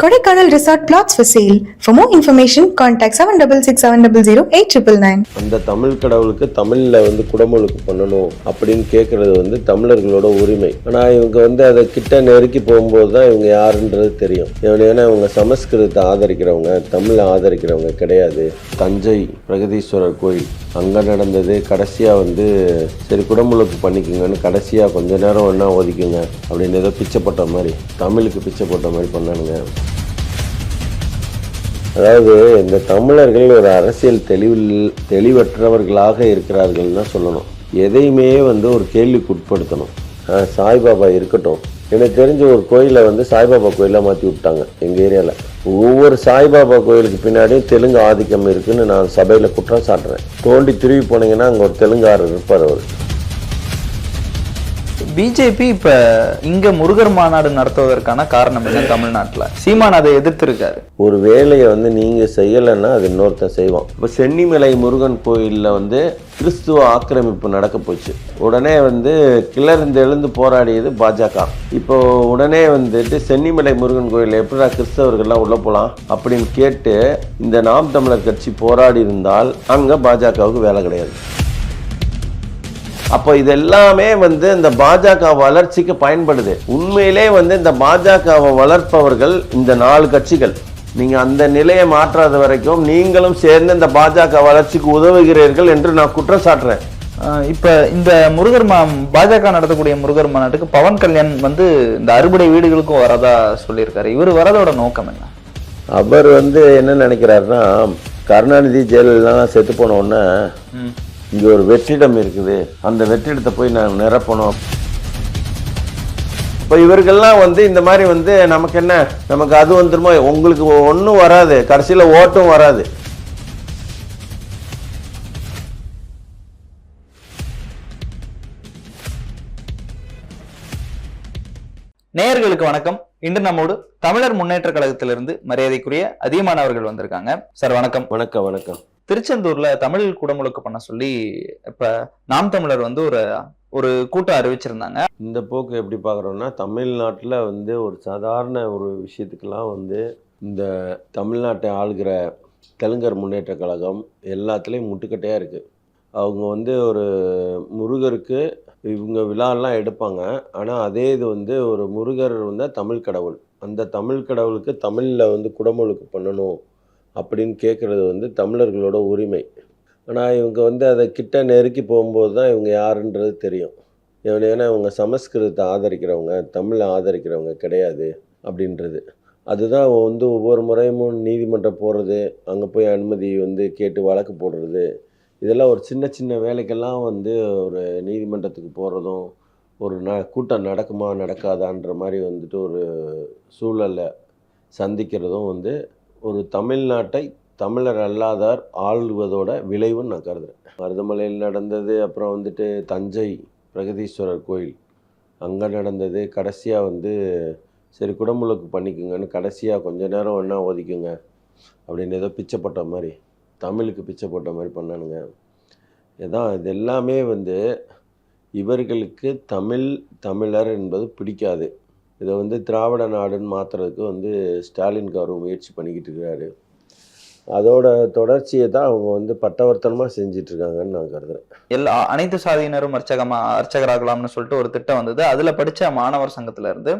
Kodaikanal resort flats for sale for more information contact seven double six seven double zero eight triple nine அந்த தமிழ் கடவுளுக்கு தமிழில் வந்து குடமுழுக்கு பண்ணணும் அப்படின்னு கேட்குறது வந்து தமிழர்களோட உரிமை. ஆனால் இவங்க வந்து அதை கிட்ட நெருக்கி போகும்போது தான் இவங்க யாருன்றது தெரியும். ஏன்னா இவங்க சமஸ்கிருதத்தை ஆதரிக்கிறவங்க தமிழை ஆதரிக்கிறவங்க கிடையாது. தஞ்சை பிரகதீஸ்வரர் கோயில் அங்கே நடந்தது கடைசியாக வந்து சரி குடமுழுக்கு பண்ணிக்கோங்கன்னு கடைசியாக கொஞ்ச நேரம் ஒன்றா ஒதுக்குங்க அப்படின்னு ஏதோ பிச்சை போட்ட மாதிரி தமிழுக்கு பிச்சை போட்ட மாதிரி பண்ணானுங்க. அதாவது இந்த தமிழர்கள் ஒரு அரசியல் தெளிவில் தெளிவற்றவர்களாக இருக்கிறார்கள் தான் சொல்லணும். எதையுமே வந்து ஒரு கேள்விக்கு உட்படுத்தணும். சாய்பாபா இருக்கட்டும். எனக்கு தெரிஞ்ச ஒரு கோயிலை வந்து சாய்பாபா கோயிலாக மாற்றி விட்டாங்க எங்கள் ஏரியாவில் ஒவ்வொரு சாய்பாபா கோயிலுக்கு பின்னாடியும் தெலுங்கு ஆதிக்கம் இருக்குதுன்னு நான் சபையில் குற்றம் சாட்டுறேன். தோண்டி திரும்பி போனீங்கன்னா அங்கே ஒரு தெலுங்காரர் இருப்பார் அவர். பிஜேபி இப்ப இங்க முருகர் மாநாடு நடத்துவதற்கான காரணம் என்ன தமிழ்நாட்டுல? சீமான் அதை எதிர்த்திருக்காரு. ஒரு வேலையை வந்து நீங்கள் செய்யலைன்னா அது இன்னொருத்தன் செய்வான். இப்போ சென்னிமலை முருகன் கோயிலில் வந்து கிறிஸ்துவ ஆக்கிரமிப்பு நடக்க போச்சு. உடனே வந்து கிளர்ந்து எழுந்து போராடியது பாஜக. இப்போ உடனே வந்துட்டு சென்னிமலை முருகன் கோயிலில் எப்படிடா கிறிஸ்தவர்கள்லாம் உள்ளே போகலாம் அப்படின்னு கேட்டு இந்த நாம் தமிழர் கட்சி போராடி இருந்தால் அங்கே பாஜகவுக்கு வேலை கிடையாது. அப்போ இது எல்லாமே வந்து இந்த பாஜக வளர்ச்சிக்கு பயன்படுது. உண்மையிலே வந்து இந்த பாஜகவை வளர்ப்பவர்கள் இந்த நாலு கட்சிகள். நீங்க அந்த நிலையை மாற்றாத வரைக்கும் நீங்களும் சேர்ந்து இந்த பாஜக வளர்ச்சிக்கு உதவுகிறீர்கள் என்று நான் குற்றம் சாட்டுறேன். இப்ப இந்த முருகர் மா பாஜக நடத்தக்கூடிய முருகர் மாநாட்டுக்கு பவன் கல்யாண் வந்து இந்த அறுபடை வீடுகளுக்கும் வரதா சொல்லியிருக்காரு. இவர் வரதோட நோக்கம் என்ன? அவர் வந்து என்ன நினைக்கிறாருன்னா கருணாநிதி ஜெயலலிதா செத்து போன உடனே ம். இங்க ஒரு வெற்றிடம் இருக்குது. அந்த வெற்றிடத்தை போய் நான் நிரப்பணும். இப்போ இவர்கள்லாம் வந்து இந்த மாதிரி வந்து நமக்கு என்ன? நமக்கு அது வந்துருமோ? உங்களுக்கு ஒன்றும் வராது. கடைசியில் ஓட்டும் வராது. நேயர்களுக்கு வணக்கம். இன்று நம்மோடு தமிழர் முன்னேற்ற கழகத்திலிருந்து மரியாதைக்குரிய அதிகமான அவர்கள் வந்திருக்காங்க. சார் வணக்கம். வணக்கம் வணக்கம். திருச்செந்தூர்ல தமிழ் குடமுழுக்கு பண்ண சொல்லி இப்ப நாம் தமிழர் வந்து ஒரு ஒரு கூட்டம் அறிவிச்சிருந்தாங்க. இந்த போக்கு எப்படி பார்க்குறோம்னா தமிழ்நாட்டில் வந்து ஒரு சாதாரண ஒரு விஷயத்துக்கெல்லாம் வந்து இந்த தமிழ்நாட்டை ஆளுகிற தெலுங்கர் முன்னேற்ற கழகம் எல்லாத்துலேயும் முட்டுக்கட்டையாக இருக்குது அவங்க வந்து ஒரு முருகருக்கு இவங்க விழாலாம் எடுப்பாங்க. ஆனால் அதே இது வந்து ஒரு முருகர் வந்து தமிழ் கடவுள். அந்த தமிழ் கடவுளுக்கு தமிழில் வந்து குடமுழுக்கு பண்ணணும். அப்படின்னு கேட்குறது வந்து தமிழர்களோட உரிமை. ஆனால் இவங்க வந்து அதை கிட்ட நெருக்கி போகும்போது தான் இவங்க யாருன்றது தெரியும். ஏன்னா இவங்க சமஸ்கிருதத்தை ஆதரிக்கிறவங்க தமிழை ஆதரிக்கிறவங்க கிடையாது அப்படின்றது. அதுதான் வந்து ஒவ்வொரு முறையும் நீதிமன்றம் போகிறது அங்கே போய் அனுமதி வந்து கேட்டு வழக்கு போடுறது. இதெல்லாம் ஒரு சின்ன சின்ன வேலைக்கெல்லாம் வந்து ஒரு நீதிமன்றத்துக்கு போகிறதும் ஒரு ந கூட்டம் நடக்குமா நடக்காதான்ற மாதிரி வந்துட்டு ஒரு சூழலை சந்திக்கிறதும் வந்து ஒரு தமிழ்நாட்டை தமிழர் அல்லாதார் ஆளுவதோட விளைவுன்னு நான் கருதுறேன். மருதமலையில் நடந்தது அப்புறம் வந்துட்டு தஞ்சை பிரகதீஸ்வரர் கோயில். அங்கே நடந்தது. கடைசியாக வந்து சரி குடமுழுக்கு பண்ணிக்கோங்கன்னு கடைசியாக கொஞ்ச நேரம் ஒன்றா ஒதுக்குங்க அப்படின்னு ஏதோ பிச்சை போட்ட மாதிரி தமிழுக்கு பிச்சை போட்ட மாதிரி பண்ணானுங்க. இதான் இது எல்லாமே வந்து இவர்களுக்கு தமிழ் தமிழர் என்பது பிடிக்காது. இதை வந்து திராவிட நாடுன்னு மாற்றுறதுக்கு வந்து ஸ்டாலின் கவர் முயற்சி பண்ணிக்கிட்டு இருக்கிறாரு அதோட தொடர்ச்சியை தான் அவங்க வந்து பட்டவர்த்தனமாக செஞ்சிட்டு இருக்காங்கன்னு நான் கருதுறேன். எல்லா அனைத்து சாதியினரும் அர்ச்சகமா அர்ச்சகராகலாம்னு சொல்லிட்டு ஒரு திட்டம் வந்தது. அதில் படித்த மாணவர் சங்கத்திலேருந்து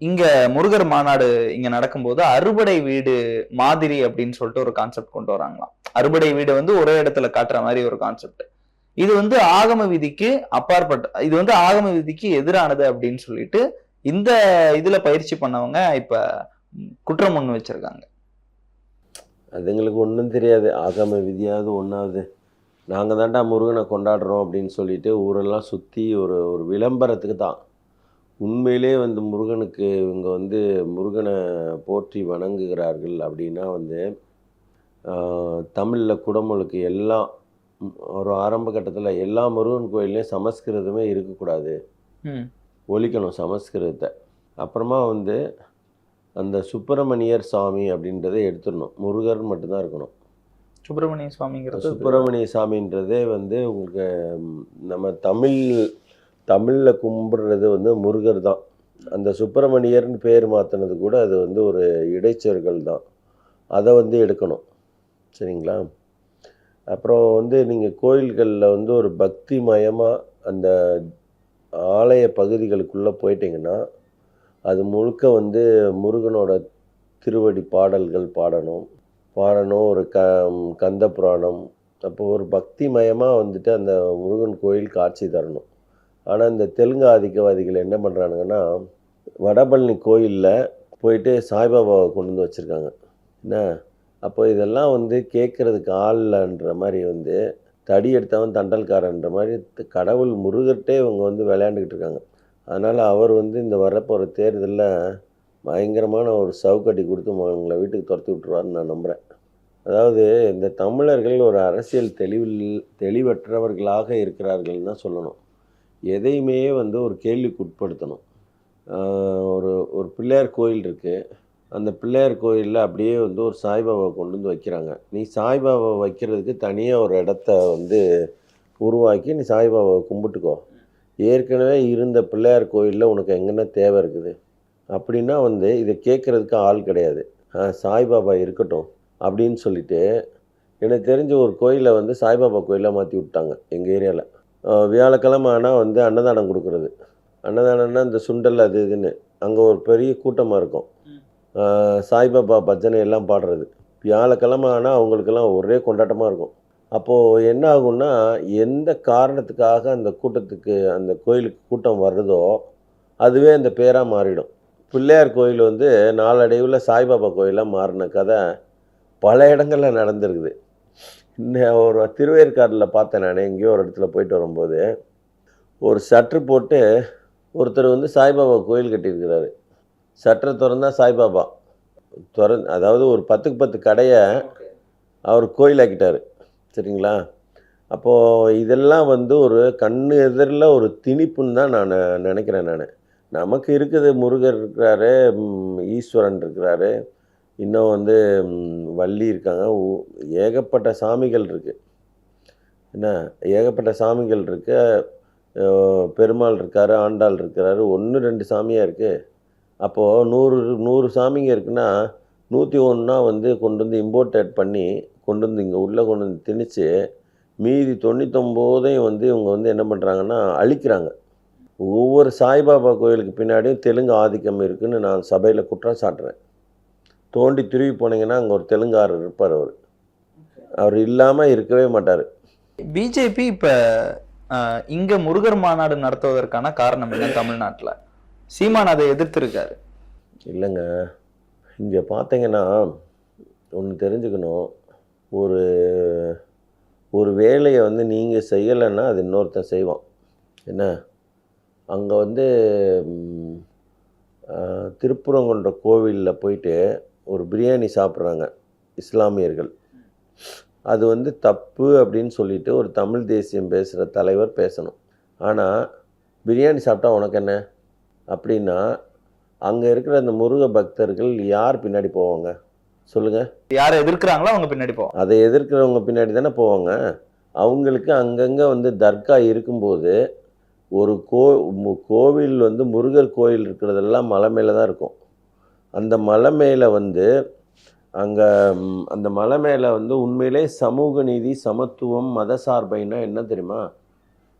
இருந்து முருகர் மாநாடு இங்கே நடக்கும்போது அறுபடை வீடு மாதிரி அப்படின்னு சொல்லிட்டு ஒரு கான்செப்ட் கொண்டு வராங்களாம். அறுபடை வீடு வந்து ஒரே இடத்துல காட்டுற மாதிரி ஒரு கான்செப்ட் இது வந்து ஆகம விதிக்கு அப்பாற்பட்ட இது வந்து ஆகம விதிக்கு எதிரானது அப்படின்னு சொல்லிட்டு இந்த இதுல பயிற்சி பண்ணவங்க இப்ப குற்றம் முன் வச்சிருக்காங்க. அதுங்களுக்கு ஒன்றும் தெரியாது. ஆகாம விதியாவது ஒன்றாவது நாங்கள் தான்டா முருகனை கொண்டாடுறோம் அப்படின்னு சொல்லிட்டு ஊரெல்லாம் சுற்றி ஒரு ஒரு விளம்பரத்துக்கு தான். உண்மையிலே வந்து முருகனுக்கு இவங்க வந்து முருகனை போற்றி வணங்குகிறார்கள் அப்படின்னா வந்து தமிழில் குடமுழுக்கு எல்லாம் ஒரு ஆரம்ப கட்டத்தில் எல்லா முருகன் கோயில்லையும் சமஸ்கிருதமே இருக்கக்கூடாது. ஒழிக்கணும் சமஸ்கிருதத்தை. அப்புறமா வந்து அந்த சுப்பிரமணியர் சாமி அப்படின்றதை எடுத்துடணும். முருகர் மட்டும்தான் இருக்கணும். சுப்பிரமணிய சுவாமிங்கிறது சுப்பிரமணிய சாமின்றதே வந்து உங்களுக்கு நம்ம தமிழ் தமிழில் கும்பிடுறது வந்து முருகர் தான். அந்த சுப்பிரமணியர்னு பேர் மாற்றினது கூட அது வந்து ஒரு இடைச்சொற்கள் தான். அதை வந்து எடுக்கணும். சரிங்களா? அப்புறம் வந்து நீங்கள் கோயில்களில் வந்து ஒரு பக்தி மயமாக அந்த ஆலய பகுதிகளுக்குள்ளே போயிட்டிங்கன்னா அது முழுக்க வந்து முருகனோட திருவடி பாடல்கள் பாடணும். பாடணும் ஒரு க கந்த புராணம் அப்போ ஒரு பக்தி மயமாக வந்துட்டு அந்த முருகன் கோயில் காட்சி தரணும். ஆனால் இந்த தெலுங்கு ஆதிக்கவாதிகள் என்ன பண்ணுறானுங்கன்னா வடபழனி கோயிலில் போயிட்டு சாய்பாபாவை கொண்டு வந்து வச்சுருக்காங்க. என்ன? அப்போ இதெல்லாம் வந்து கேட்குறதுக்கு ஆள்லன்ற மாதிரி வந்து தடி எடுத்தவன் தண்டல்காரன்ற மாதிரி கடவுள் முருகர்கிட்டே இவங்க வந்து விளையாண்டுக்கிட்டு இருக்காங்க. அதனால் அவர் வந்து இந்த வரப்போகிற தேர்தலில் பயங்கரமான ஒரு சவுக்கட்டி கொடுத்து அவங்களை வீட்டுக்கு துரத்தி விட்ருவாருன்னு நான் நம்புகிறேன் அதாவது இந்த தமிழர்கள் ஒரு அரசியல் தெளிவில் தெளிவற்றவர்களாக இருக்கிறார்கள்னு தான் சொல்லணும். எதையுமே வந்து ஒரு கேள்விக்கு உட்படுத்தணும். ஒரு ஒரு பிள்ளையார் கோயில் இருக்குது அந்த பிள்ளையார் கோயிலில் அப்படியே வந்து ஒரு சாய்பாபாவை கொண்டு வந்து வைக்கிறாங்க. நீ சாய்பாபாவை வைக்கிறதுக்கு தனியாக ஒரு இடத்த வந்து உருவாக்கி நீ சாய்பாபாவை கும்பிட்டுக்கோ. ஏற்கனவே இருந்த பிள்ளையார் கோயிலில் உனக்கு எங்கன்னா தேவை இருக்குது? அப்படின்னா வந்து இதை கேட்குறதுக்கு ஆள் கிடையாது. சாய்பாபா இருக்கட்டும் அப்படின்னு சொல்லிட்டு எனக்கு தெரிஞ்ச ஒரு கோயிலை வந்து சாய்பாபா கோயிலாக மாற்றி விட்டாங்க எங்கள் ஏரியாவில் வியாழக்கிழமை ஆனால் வந்து அன்னதானம் கொடுக்குறது. அன்னதானம்னா இந்த சுண்டல் அது இதுன்னு. அங்கே ஒரு பெரிய கூட்டமாக இருக்கும். சாய்பாபா பஜனை எல்லாம் பாடுறது. வியாழக்கிழமை ஆனால் அவங்களுக்கெல்லாம் ஒரே கொண்டாட்டமாக இருக்கும். அப்போது என்ன ஆகும்னா எந்த காரணத்துக்காக அந்த கூட்டத்துக்கு அந்த கோயிலுக்கு கூட்டம் வருதோ அதுவே அந்த பேராக மாறிடும். பிள்ளையார் கோயில் வந்து நாளடைவில் சாய்பாபா கோயிலாக மாறின கதை பல இடங்களில் நடந்திருக்குது. இன்னும் ஒரு திருவேற்காடில் பார்த்தேன் நான் எங்கேயோ ஒரு இடத்துல போயிட்டு வரும்போது ஒரு சற்று போட்டு ஒருத்தர் வந்து சாய்பாபா கோயில் கட்டியிருக்கிறாரு. சட்டரை திறந்தா சாய்பாபா. திறந் அதாவது ஒரு பத்துக்கு பத்து கடையை அவர் கோயிலாக்கிட்டாரு. சரிங்களா? அப்போது இதெல்லாம் வந்து ஒரு கண்ணு எதிரில் ஒரு திணிப்புன்னு தான் நான் நினைக்கிறேன் நான். நமக்கு இருக்குது முருகர் இருக்கிறாரு ஈஸ்வரன் இருக்கிறாரு. இன்னும் வந்து வள்ளி இருக்காங்க. ஏகப்பட்ட சாமிகள் இருக்குது என்ன? ஏகப்பட்ட சாமிகள் இருக்கு. அஹ், பெருமாள் இருக்காரு ஆண்டாள் இருக்கிறாரு. ஒன்று ரெண்டு சாமியாக இருக்குது அப்போது நூறு நூறு சாமிங்க இருக்குன்னா நூற்றி ஒன்றா வந்து கொண்டு வந்து இம்போர்ட்டட் பண்ணி கொண்டு வந்து இங்கே உள்ளே கொண்டு வந்து திணிச்சு மீதி தொண்ணூத்தொம்போதையும் வந்து இவங்க வந்து என்ன பண்ணுறாங்கன்னா அழிக்கிறாங்க. ஒவ்வொரு சாய்பாபா கோயிலுக்கு பின்னாடியும் தெலுங்கு ஆதிக்கம் இருக்குதுன்னு நான் சபையில் குற்றம் சாட்டுறேன் தோண்டி திரும்பி போனீங்கன்னா அங்கே ஒரு தெலுங்காரர் இருப்பார் அவர். அவர் இல்லாமல் இருக்கவே மாட்டார். பிஜேபி இப்போ இங்கே முருகர் மாநாடு நடத்துவதற்கான காரணம் என்ன தமிழ்நாட்டில்? சீமான் அதை எதிர்த்துருக்காரு. இல்லைங்க. இங்கே பார்த்தீங்கன்னா ஒன்று தெரிஞ்சுக்கணும். ஒரு ஒரு வேலையை வந்து நீங்கள் செய்யலைன்னா அது இன்னொருத்தன் செய்வான். என்ன? அங்கே வந்து திருப்புறங்குன்ற கோவிலில் போயிட்டு ஒரு பிரியாணி சாப்பிட்றாங்க இஸ்லாமியர்கள். அது வந்து தப்பு அப்படின்னு சொல்லிட்டு ஒரு தமிழ் தேசியம் பேசுகிற தலைவர் பேசணும். ஆனால் பிரியாணி சாப்பிட்டா உனக்கு என்ன? அப்படின்னா அங்கே இருக்கிற அந்த முருக பக்தர்கள் யார் பின்னாடி போவாங்க? சொல்லுங்கள் யாரை எதிர்க்கிறாங்களோ அவங்க பின்னாடி போவோம் அதை எதிர்க்கிறவங்க பின்னாடி தானே போவாங்க. அவங்களுக்கு அங்கங்கே வந்து தர்கா இருக்கும்போது ஒரு கோ கோவில் வந்து முருகர் கோயில் இருக்கிறதெல்லாம் மலை மேலே தான் இருக்கும். அந்த மலை மேலே வந்து அங்கே அந்த மலை மேலே வந்து உண்மையிலே சமூக நீதி சமத்துவம் மத சார்பைனா என்ன தெரியுமா?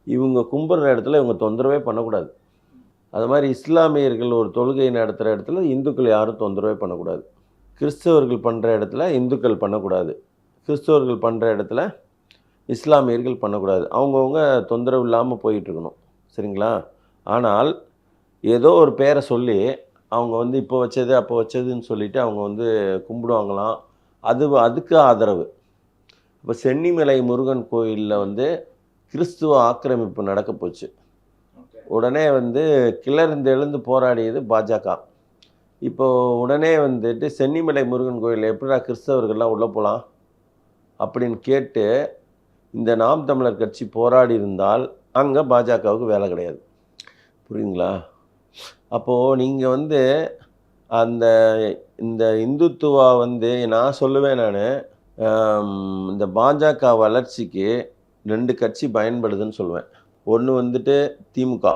இவங்க கும்பிட்ற இடத்துல இவங்க தொந்தரவே பண்ணக்கூடாது. அது மாதிரி இஸ்லாமியர்கள் ஒரு தொழுகை நடத்துகிற இடத்துல இந்துக்கள் யாரும் தொந்தரவே பண்ணக்கூடாது. கிறிஸ்தவர்கள் பண்ணுற இடத்துல இந்துக்கள் பண்ணக்கூடாது. கிறிஸ்தவர்கள் பண்ணுற இடத்துல இஸ்லாமியர்கள் பண்ணக்கூடாது. அவங்கவுங்க தொந்தரவு இல்லாமல் போயிட்டுருக்கணும். சரிங்களா? ஆனால் ஏதோ ஒரு பேரை சொல்லி அவங்க வந்து இப்போ வச்சது அப்போ வச்சதுன்னு சொல்லிட்டு அவங்க வந்து கும்பிடுவாங்களாம். அது அதுக்கு ஆதரவு. இப்போ சென்னிமலை முருகன் கோயிலில் வந்து கிறிஸ்துவ ஆக்கிரமிப்பு நடக்க போச்சு உடனே வந்து கிளர்ந்து எழுந்து போராடியது பாஜக. இப்போது உடனே வந்துட்டு சென்னிமலை முருகன் கோயிலில் எப்படிடா கிறிஸ்தவர்கள்லாம் உள்ளே போகலாம் அப்படின்னு கேட்டு இந்த நாம் தமிழர் கட்சி போராடி இருந்தால் அங்கே பாஜகவுக்கு வேலை கிடையாது. புரியுங்களா அப்போது நீங்கள் வந்து அந்த இந்த இந்துத்துவா வந்து நான் சொல்லுவேன் நான் இந்த பாஜக வளர்ச்சிக்கு ரெண்டு கட்சி பயன்படுதுன்னு சொல்லுவேன். ஒன்று வந்துட்டு திமுக.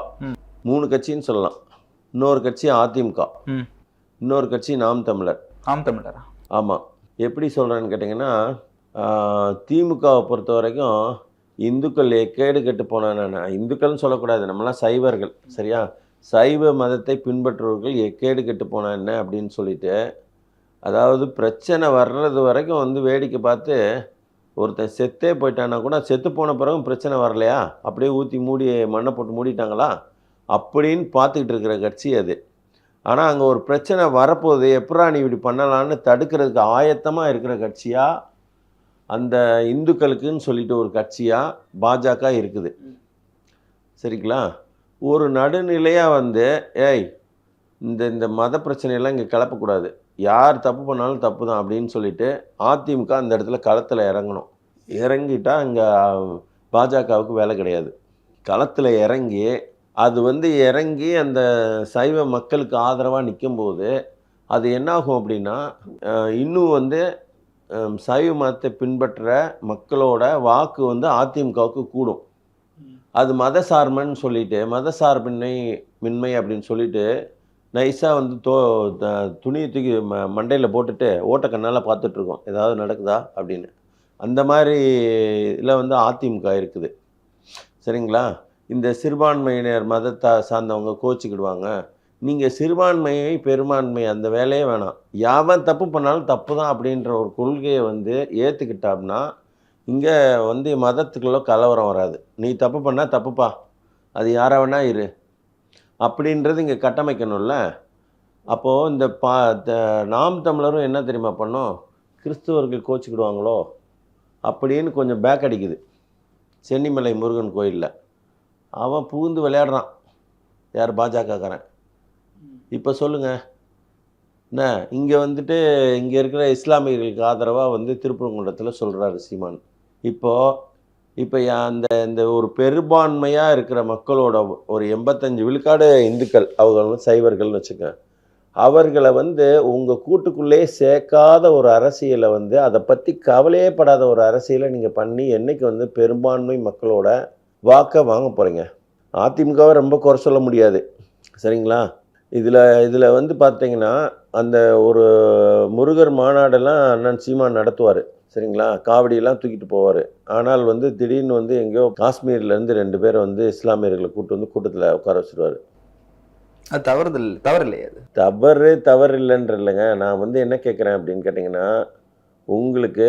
மூணு கட்சின்னு சொல்லலாம். இன்னொரு கட்சி அதிமுக. இன்னொரு கட்சி நாம் தமிழர். ஆம் தமிழரா? ஆமாம் எப்படி சொல்கிறேன்னு கேட்டிங்கன்னா திமுகவை பொறுத்த வரைக்கும் இந்துக்கள் எக்கேடு கெட்டு போனான இந்துக்கள்னு சொல்லக்கூடாது. நம்மளாம் சைவர்கள் சரியா? சைவ மதத்தை பின்பற்றுபவர்கள் எக்கேடு கெட்டு போனா என்ன அப்படின்னு சொல்லிட்டு அதாவது பிரச்சனை வர்றது வரைக்கும் வந்து வேடிக்கை பார்த்து ஒருத்தன் செத்தே போயிட்டான்னா கூட செத்து போன பிறகும் பிரச்சனை வரலையா? அப்படியே ஊற்றி மூடி மண்ணை போட்டு மூடிட்டாங்களா? அப்படின்னு பார்த்துக்கிட்டு இருக்கிற கட்சி அது. ஆனால் அங்கே ஒரு பிரச்சனை வரப்போகுது. எப்படா நீ இப்படி பண்ணலான்னு தடுக்கிறதுக்கு ஆயத்தமாக இருக்கிற கட்சியாக அந்த இந்துக்களுக்குன்னு சொல்லிட்டு ஒரு கட்சியாக பாஜக இருக்குது. சரிங்களா? ஒரு நடுநிலையாக வந்து ஏய் இந்த இந்த மத பிரச்சனையெல்லாம் இங்கே கிளப்பக்கூடாது யார் தப்பு பண்ணாலும் தப்பு தான் அப்படின்னு சொல்லிட்டு அதிமுக அந்த இடத்துல களத்தில் இறங்கணும். இறங்கிட்டா இங்கே பாஜகவுக்கு வேலை கிடையாது. களத்தில் இறங்கி அது வந்து இறங்கி அந்த சைவ மக்களுக்கு ஆதரவாக நிற்கும்போது அது என்னாகும் அப்படின்னா இன்னும் வந்து சைவ மதத்தை பின்பற்ற மக்களோட வாக்கு வந்து அதிமுகவுக்கு கூடும். அது மதசார்புன்னு சொல்லிட்டு மதசார்பின்மை மின்மை அப்படின்னு சொல்லிட்டு நைஸாக வந்து தோ த- துணியை தூக்கி ம மண்டையில் போட்டுட்டு ஓட்டக்கண்ணால் பார்த்துட்ருக்கோம். ஏதாவது நடக்குதா? அப்படின்னு. அந்த மாதிரி இதில் வந்து அதிமுக இருக்குது. சரிங்களா? இந்த சிறுபான்மையினர் மதத்தை சார்ந்தவங்க கோச்சிக்கிடுவாங்க. நீங்கள் சிறுபான்மையை பெரும்பான்மை அந்த வேலையே வேணாம். யாவன் தப்பு பண்ணாலும் தப்பு தான் அப்படின்ற ஒரு கொள்கையை வந்து ஏற்றுக்கிட்டோம்னா இங்கே வந்து மதத்துக்குள்ளே கலவரம் வராது. நீ தப்பு பண்ணால் தப்புப்பா. அது யாராக வேணா இரு. அப்படின்றது இங்கே கட்டமைக்கணும்ல. அப்போது இந்த பா த- நாம் தமிழரும் என்ன தெரியுமா பண்ணோம்? கிறிஸ்துவர்கள் கோச்சிக்கிடுவாங்களோ? அப்படின்னு கொஞ்சம் பேக் அடிக்குது. சென்னிமலை முருகன் கோயிலில். அவன் புகுந்து விளையாடுறான். யார்? பாஜகக்காரன். இப்போ சொல்லுங்கள் என்ன? இங்கே வந்துட்டு இங்கே இருக்கிற இஸ்லாமியர்களுக்கு ஆதரவாக வந்து திருப்பரங்குன்றத்தில் சொல்கிறாரு சீமான். இப்போது இப்போ அந்த இந்த ஒரு பெரும்பான்மையாக இருக்கிற மக்களோட ஒரு எண்பத்தஞ்சு விழுக்காடு இந்துக்கள் அவங்க சைவர்கள்னு வச்சுக்க. அவர்களை வந்து உங்கள் கூட்டுக்குள்ளே சேர்க்காத ஒரு அரசியலை வந்து அதை பற்றி கவலையே படாத ஒரு அரசியலை நீங்கள் பண்ணி என்னைக்கு வந்து பெரும்பான்மை மக்களோட வாக்கை வாங்க போகிறீங்க அதிமுகவை ரொம்ப குறை சொல்ல முடியாது. சரிங்களா? இதில் இதில் வந்து பார்த்தீங்கன்னா அந்த ஒரு முருகர் மாநாடெல்லாம் அண்ணன் சீமான் நடத்துவார். சரிங்களா? காவடியெல்லாம் தூக்கிட்டு போவார். ஆனால் வந்து திடீர்னு வந்து எங்கேயோ காஷ்மீர்லேருந்து ரெண்டு பேரை வந்து இஸ்லாமியர்களை கூட்டு வந்து கூட்டத்தில் உட்கார வச்சுருவார். அது தவறுதல் தவறு இல்லையா அது? தவறு தவறு இல்லைன்ற இல்லைங்க நான் வந்து என்ன கேட்குறேன் அப்படின்னு கேட்டிங்கன்னா உங்களுக்கு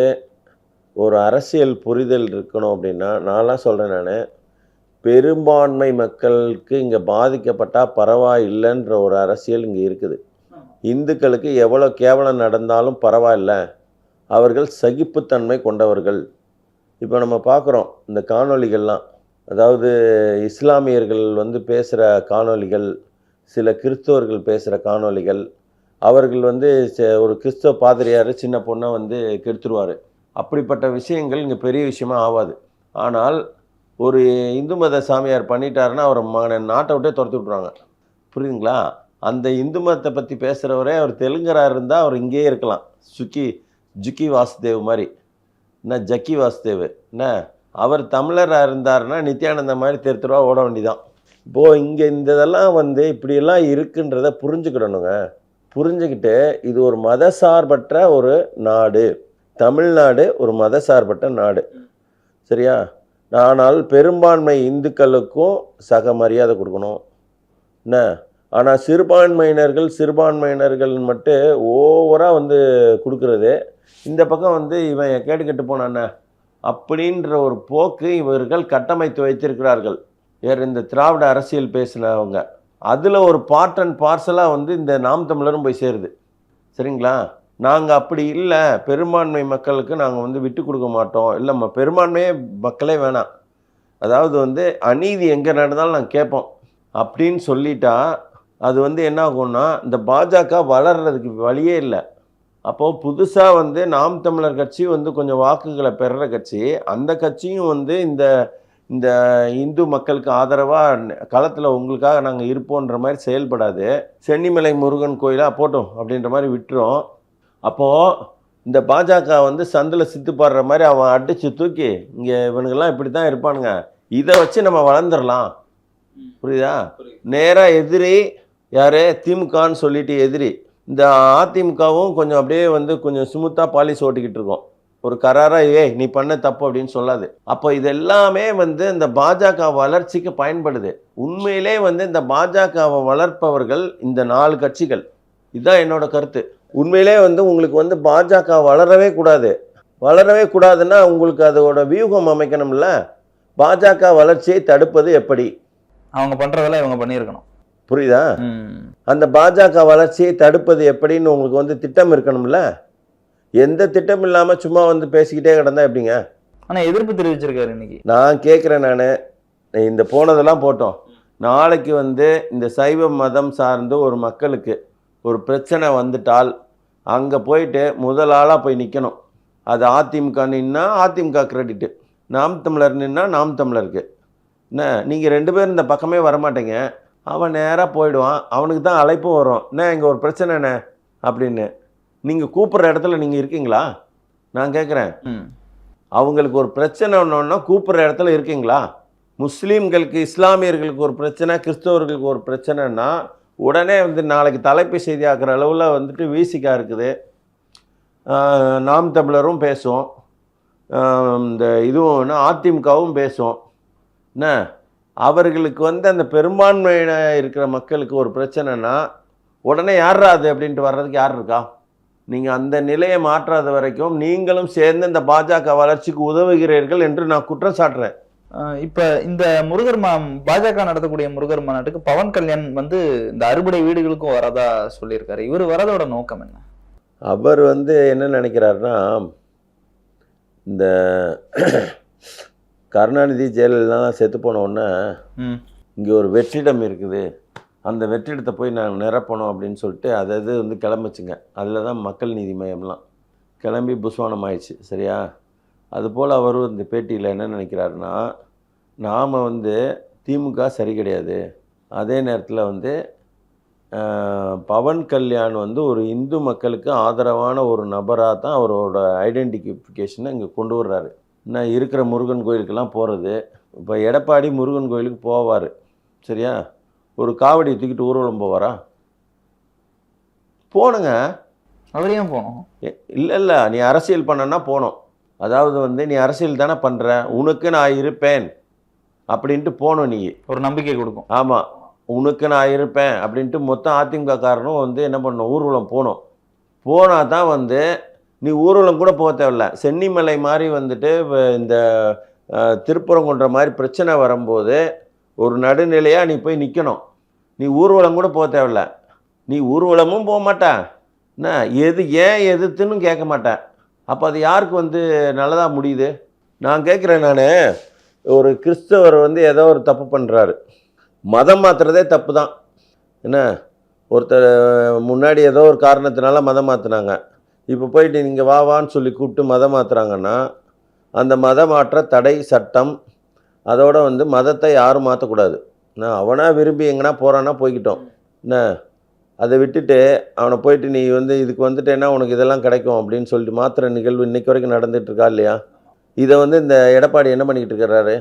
ஒரு அரசியல் புரிதல் இருக்கணும் அப்படின்னா நான்லாம் சொல்கிறேன் நான் பெரும்பான்மை மக்களுக்கு இங்கே பாதிக்கப்பட்டால் பரவாயில்லைன்ற ஒரு அரசியல் இங்கே இருக்குது. இந்துக்களுக்கு எவ்வளோ கேவலம் நடந்தாலும் பரவாயில்ல. அவர்கள் சகிப்புத்தன்மை கொண்டவர்கள். இப்போ நம்ம பார்க்குறோம் இந்த காணொளிகள்லாம். அதாவது இஸ்லாமியர்கள் வந்து பேசுகிற காணொளிகள் சில கிறிஸ்தவர்கள் பேசுகிற காணொளிகள் அவர்கள் வந்து ஒரு கிறிஸ்தவ பாதிரியார் சின்ன பொண்ணை வந்து கெடுத்துருவார். அப்படிப்பட்ட விஷயங்கள் இங்கே பெரிய விஷயமா ஆகாது ஆனால் ஒரு இந்து மத சாமியார் பண்ணிட்டாருன்னா அவரை மகனை நாட்டை விட்டே துரத்தி விட்ருவாங்க புரியுதுங்களா? அந்த இந்து மதத்தை பற்றி பேசுகிறவரே அவர் தெலுங்கராக இருந்தால் அவர் இங்கேயே இருக்கலாம். சுக்கி ஜுக்கி வாசுதேவ் மாதிரி. என்ன ஜக்கி வாசுதேவ்? என்ன? அவர் தமிழராக இருந்தாருன்னா நித்யானந்த மாதிரி தெரு தெருவா ஓட வேண்டிதான். இப்போது இங்கே இந்த இதெல்லாம் வந்து இப்படியெல்லாம் இருக்குன்றத புரிஞ்சுக்கிடணுங்க. புரிஞ்சுக்கிட்டு இது ஒரு மதசார்பற்ற ஒரு நாடு. தமிழ்நாடு ஒரு மதசார்பற்ற நாடு. சரியா? ஆனால் பெரும்பான்மை இந்துக்களுக்கும் சக மரியாதை கொடுக்கணும். என்ன? ஆனால் சிறுபான்மையினர்கள் சிறுபான்மையினர்கள் மட்டும் ஓவராக வந்து கொடுக்குறது இந்த பக்கம் வந்து இவன் கேட்டு கெட்டு போனானே அப்படின்ற ஒரு போக்கு இவர்கள் கட்டமைத்து வைத்திருக்கிறார்கள். வேறு இந்த திராவிட அரசியல் பேசினவங்க அதில் ஒரு பார்ட் அண்ட் பார்சலாக வந்து இந்த நாம் தமிழரும் போய் சேருது. சரிங்களா? நாங்கள் அப்படி இல்லை. பெரும்பான்மை மக்களுக்கு நாங்கள் வந்து விட்டு கொடுக்க மாட்டோம். இல்லைம்மா பெரும்பான்மையே மக்களே வேணாம். அதாவது வந்து அநீதி எங்கே நடந்தாலும் நாங்கள் கேட்போம். அப்படின்னு சொல்லிட்டா அது வந்து என்ன ஆகும்னா இந்த பாஜக வளர்றதுக்கு வழியே இல்லை. அப்போது புதுசாக வந்து நாம் தமிழர் கட்சி வந்து கொஞ்சம் வாக்குகளை பெறுற கட்சி. அந்த கட்சியும் வந்து இந்த இந்த இந்து மக்களுக்கு ஆதரவாக களத்தில் உங்களுக்காக நாங்கள் இருப்போன்ற மாதிரி செயல்படாது. சென்னிமலை முருகன் கோயிலாக போட்டோம் அப்படின்ற மாதிரி விட்டுரும். அப்போது இந்த பாஜக வந்து சந்தில் சித்து பாடுற மாதிரி அவன் அடித்து தூக்கி இங்கே இவனுங்கெல்லாம் இப்படி தான் இருப்பானுங்க. இதை வச்சு நம்ம வளர்ந்துடலாம் புரியுதா? நேராக எதிரி யாரு? திமுகன்னு சொல்லிட்டு எதிரி. இந்த அதிமுகவும் கொஞ்சம் அப்படியே வந்து கொஞ்சம் ஸ்மூத்தாக பாலிசி ஓட்டிக்கிட்டு இருக்கோம். ஒரு கராராக ஏய் நீ பண்ண தப்பு அப்படின்னு சொல்லாது. அப்போ இது எல்லாமே வந்து இந்த பாஜக வளர்ச்சிக்கு பயன்படுது. உண்மையிலே வந்து இந்த பாஜகவை வளர்ப்பவர்கள் இந்த நாலு கட்சிகள். இதுதான் என்னோட கருத்து. உண்மையிலே வந்து உங்களுக்கு வந்து பாஜக வளரவே கூடாது. வளரவே கூடாதுன்னா உங்களுக்கு அதோட வியூகம் அமைக்கணும்ல. பாஜக வளர்ச்சியை தடுப்பது எப்படி? அவங்க பண்ணுறதெல்லாம் இவங்க பண்ணியிருக்கணும். புரியுதா. அந்த பாஜக வளர்ச்சியை தடுப்பது எப்படின்னு உங்களுக்கு வந்து திட்டம் இருக்கணும்ல? எந்த திட்டம் இல்லாமல் சும்மா வந்து பேசிக்கிட்டே கிடந்தா எப்படிங்க? ஆனா எதிர்ப்பு தெரிவிச்சிருக்காரு இன்னைக்கு. நான் கேட்குறேன் நான். இந்த போனதெல்லாம் போட்டோம். நாளைக்கு வந்து இந்த சைவ மதம் சார்ந்து ஒரு மக்களுக்கு ஒரு பிரச்சனை வந்துட்டால் அங்கே போயிட்டு முதல் ஆளாக போய் நிற்கணும் அது அதிமுக நின்னா அதிமுக கிரெடிட்டு நாம் தமிழர் நின்னா நாம் தமிழருக்கு. என்ன நீங்கள் ரெண்டு பேரும் இந்த பக்கமே வரமாட்டீங்க. அவன் நேராக போயிடுவான். அவனுக்கு தான் அழைப்பும் வரும். என்ன இங்கே ஒரு பிரச்சனைண்ணே அப்படின்னு. நீங்கள் கூப்பிட்ற இடத்துல நீங்கள் இருக்கீங்களா? நான் கேட்குறேன். அவங்களுக்கு ஒரு பிரச்சனை ஒன்றுன்னா கூப்பிட்ற இடத்துல இருக்கீங்களா? முஸ்லீம்களுக்கு இஸ்லாமியர்களுக்கு ஒரு பிரச்சனை கிறிஸ்தவர்களுக்கு ஒரு பிரச்சனைன்னா உடனே வந்து நாளைக்கு தலைப்பு செய்தியாக்குற அளவில் வந்துட்டு விசிகா இருக்குது. நாம் தமிழரும் பேசும் ஆஹ் இந்த இதுவும் அதிமுகவும் பேசும் என்ன அவர்களுக்கு வந்து அந்த பெரும்பான்மையின இருக்கிற மக்களுக்கு ஒரு பிரச்சனைனா உடனே யார்ரா அது அப்படின்ட்டு வர்றதுக்கு யார் இருக்கா? நீங்கள் அந்த நிலையை மாற்றாத வரைக்கும் நீங்களும் சேர்ந்து இந்த பாஜக வளர்ச்சிக்கு உதவுகிறீர்கள் என்று நான் குற்றம் சாட்டுறேன். இப்ப இந்த முருகர் மா பாஜக நடத்தக்கூடிய முருகர் மாநாட்டுக்கு பவன் கல்யாண் வந்து இந்த அறுபடை வீடுகளுக்கும் வரதா சொல்லியிருக்காரு. இவர் வரதோட நோக்கம் என்ன? அவர் வந்து என்ன நினைக்கிறாருன்னா இந்த கருணாநிதி ஜெயலலிதாலாம் செத்து போன உடனே. இங்கே ஒரு வெற்றிடம் இருக்குது. அந்த வெற்றிடத்தை போய் நான் நிரப்பணும் அப்படின்னு சொல்லிட்டு அதை இது வந்து கிளம்பிச்சுங்க. அதில் தான் மக்கள் நீதி மையம்லாம். கிளம்பி புஸ்வானம் ஆயிடுச்சு சரியா? அதுபோல் அவரும் இந்த பேட்டியில் என்ன நினைக்கிறாருன்னா நாம் வந்து திமுக சரி கிடையாது. அதே நேரத்தில் வந்து பவன் கல்யாண் வந்து ஒரு இந்து மக்களுக்கு ஆதரவான ஒரு நபராக தான் அவரோட ஐடென்டிஃபிகேஷனை இங்கே கொண்டு வர்றாரு. நான் இருக்கிற முருகன் கோயிலுக்கெல்லாம் போகிறது இப்போ எடப்பாடி முருகன் கோயிலுக்கு போவார். சரியா? ஒரு காவடி தூக்கிட்டு ஊர்வலம் போவாரா? போனுங்க அவர் ஏன் போனோம் இல்லை இல்லை. நீ அரசியல் பண்ணனா போகணும். அதாவது வந்து நீ அரசியல் தானே பண்ணுற உனக்கு நான் இருப்பேன் அப்படின்ட்டு போகணும் நீ. ஒரு நம்பிக்கை கொடுக்கும். ஆமாம் உனக்கு நான் இருப்பேன் அப்படின்ட்டு மொத்தம் அதிமுக காரனும் வந்து என்ன பண்ணணும்? ஊர்வலம் போகணும். போனால் தான் வந்து நீ ஊர்வலம் கூட போக தேவையில்ல. சென்னிமலை மாதிரி வந்துட்டு இப்போ இந்த திருப்புறங்குன்ற திருப்பரங்குன்ற மாதிரி பிரச்சனை வரும்போது ஒரு நடுநிலையாக நீ போய் நிற்கணும் நீ ஊர்வலம் கூட போக தேவையில்ல. நீ ஊர்வலமும் போக மாட்டேன் என்ன? எது ஏன் எதுத்துன்னு கேட்க மாட்டேன் அப்போ அது யாருக்கு வந்து நல்லதாக முடியுது? நான் கேட்குறேன் நான். ஒரு கிறிஸ்தவர் வந்து ஏதோ ஒரு தப்பு பண்ணுறாரு மதம் மாற்றுறதே தப்பு தான். என்ன? ஒருத்தர் முன்னாடி ஏதோ ஒரு காரணத்தினால மதம் மாற்றினாங்க இப்போ போயிட்டு நீங்கள் வா வான்னு சொல்லி கூப்பிட்டு மதம் மாற்றுறாங்கன்னா அந்த மத மாற்ற தடை சட்டம் அதோட வந்து மதத்தை யாரும் மாற்றக்கூடாது நான் அவனாக விரும்பி எங்கன்னா போகிறான்னா போய்க்கிட்டோம். என்ன அதை விட்டுட்டு அவனை போயிட்டு நீ வந்து இதுக்கு வந்துட்டேன்னா உனக்கு இதெல்லாம் கிடைக்கும் அப்படின்னு சொல்லிட்டு மாத்திர நிகழ்வு இன்றைக்கி வரைக்கும் நடந்துகிட்ருக்கா இருக்கா இல்லையா? இதை வந்து இந்த எடப்பாடி என்ன பண்ணிக்கிட்டு இருக்கிறாரு?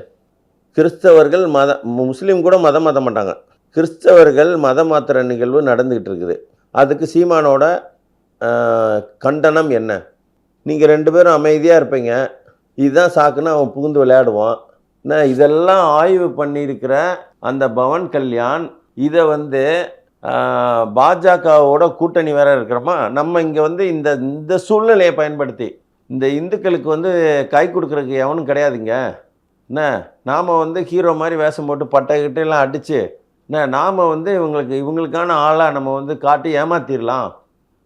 கிறிஸ்தவர்கள் மத முஸ்லீம் கூட மதம் மாற்ற மாட்டாங்க. கிறிஸ்தவர்கள் மதம் மாத்திர நிகழ்வு நடந்துக்கிட்டு இருக்குது அதுக்கு சீமானோட கண்டனம் என்ன? நீங்கள் ரெண்டு பேரும் அமைதியாக இருப்பீங்க. இதுதான் சாக்குன்னு அவன் புகுந்து விளையாடுவான். என்ன இதெல்லாம் ஆய்வு பண்ணியிருக்கிற அந்த பவன் கல்யாண் இதை வந்து பாஜகவோட கூட்டணி வேற இருக்கிறோமா? நம்ம இங்கே வந்து இந்த இந்த சூழ்நிலையை பயன்படுத்தி இந்த இந்துக்களுக்கு வந்து கை கொடுக்குறதுக்கு எவனும் கிடையாதுங்க. என்ன நாம் வந்து ஹீரோ மாதிரி வேஷம் போட்டு பட்டை கிட்டையெல்லாம் அடித்து என்ன நாம் வந்து இவங்களுக்கு இவங்களுக்கான ஆளாக நம்ம வந்து காட்டி ஏமாத்திடலாம்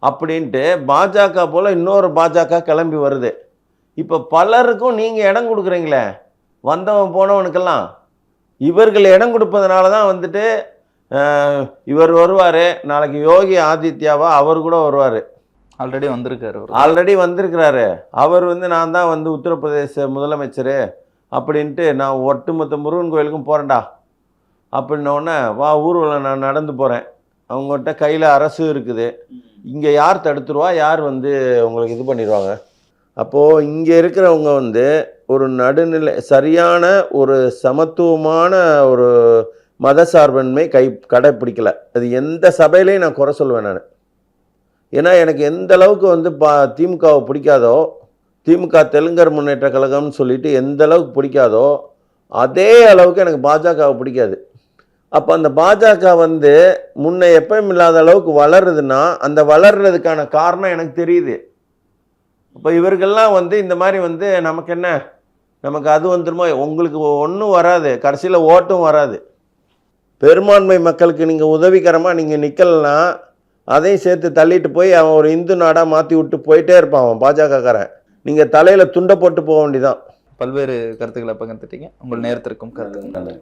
அப்படின்ட்டு பாஜக போல் இன்னொரு பாஜக கிளம்பி வருது. இப்போ பலருக்கும் நீங்கள் இடம் கொடுக்குறீங்களே வந்தவன் போனவனுக்கெல்லாம். இவர்கள் இடம் கொடுப்பதனால தான் வந்துட்டு இவர் வருவார். நாளைக்கு யோகி ஆதித்யாவா அவர் கூட வருவார். ஆல்ரெடி வந்திருக்காரு. ஆல்ரெடி வந்திருக்கிறாரு. அவர் வந்து நான் தான் வந்து உத்தரப்பிரதேச முதலமைச்சர். அப்படின்ட்டு நான் ஒட்டுமொத்த முருகன் கோயிலுக்கும் போகிறேன்டா அப்படின்னோடனே வா ஊர்வலம் நான் நடந்து போகிறேன் அவங்ககிட்ட கையில் அரசு இருக்குது. இங்கே யார் தடுத்துருவா? யார் வந்து உங்களுக்கு இது பண்ணிடுவாங்க அப்போது இங்கே இருக்கிறவங்க வந்து ஒரு நடுநிலை சரியான ஒரு சமத்துவமான ஒரு மதசார்பின்மை கை கடைப்பிடிக்கலை. அது எந்த சபையிலையும் நான் குறை சொல்லுவேன் நான். ஏன்னா எனக்கு எந்த அளவுக்கு வந்து பா திமுகவை பிடிக்காதோ திமுக தெலுங்கர் முன்னேற்ற கழகம்னு சொல்லிட்டு எந்த அளவுக்கு பிடிக்காதோ அதே அளவுக்கு எனக்கு பாஜகவை பிடிக்காது. அப்போ அந்த பாஜக வந்து முன்ன எப்பயும் இல்லாத அளவுக்கு வளருதுன்னா அந்த வளர்றதுக்கான காரணம் எனக்கு தெரியுது. அப்போ இவர்கள்லாம் வந்து இந்த மாதிரி வந்து நமக்கு என்ன? நமக்கு அது வந்துருமோ? உங்களுக்கு ஒன்றும் வராது. கடைசியில் ஓட்டும் வராது. பெரும்பான்மை மக்களுக்கு நீங்கள் உதவிகரமாக நீங்கள் நிற்கலனா அதையும் சேர்த்து தள்ளிட்டு போய் அவன் ஒரு இந்து நாடாக மாற்றி விட்டு போயிட்டே இருப்பான் அவன் பாஜகக்காரன். நீங்கள் தலையில் துண்டை போட்டு போக வேண்டியதான் பல்வேறு கருத்துக்களை பகிர்ந்துட்டீங்க. உங்கள் நேரத்திற்கும் கருத்து நன்றி.